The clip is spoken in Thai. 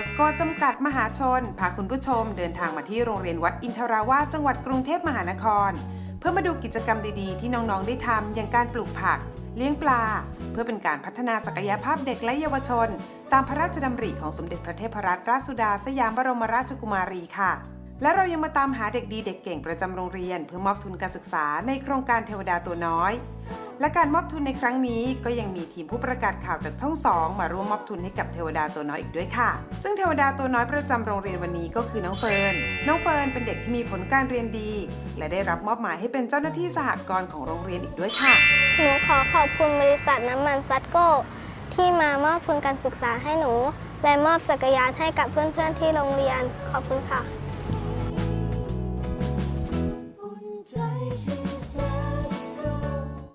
ซัสโกจำกัดมหาชน พาคุณผู้ชมเดินทางมาที่โรงเรียนวัดอินทราวาจังหวัดกรุงเทพมหานคร เพื่อมาดูกิจกรรมดีๆ ที่น้องๆได้ทำอย่างการปลูกผัก เลี้ยงปลา เพื่อเป็นการพัฒนาศักยภาพเด็กและเยาวชน ตามพระราชดำริของสมเด็จพระเทพรัตนราชสุดาสยามบรมราชกุมารีค่ะ และเรายังมาตามหาเด็กดีเด็กเก่งประจำโรงเรียน เพื่อมอบทุนการศึกษาในโครงการเทวดาตัวน้อย และการมอบทุนในครั้งนี้ก็ยังมีทีมผู้ประกาศข่าวจากช่องสองมาร่วมมอบทุนให้กับเทวดาตัวน้อยอีกด้วยค่ะ ซึ่งเทวดาตัวน้อยประจำโรงเรียนวันนี้ก็คือน้องเฟิร์น น้องเฟิร์นเป็นเด็กที่มีผลการเรียนดี และได้รับมอบหมายให้เป็นเจ้าหน้าที่สหกรณ์ของโรงเรียนอีกด้วยค่ะ หนูขอขอบคุณบริษัทน้ำมันซัตโก้ที่มามอบทุนการศึกษาให้หนู และมอบจักรยานให้กับเพื่อนๆที่โรงเรียน ขอบคุณค่ะ 再见。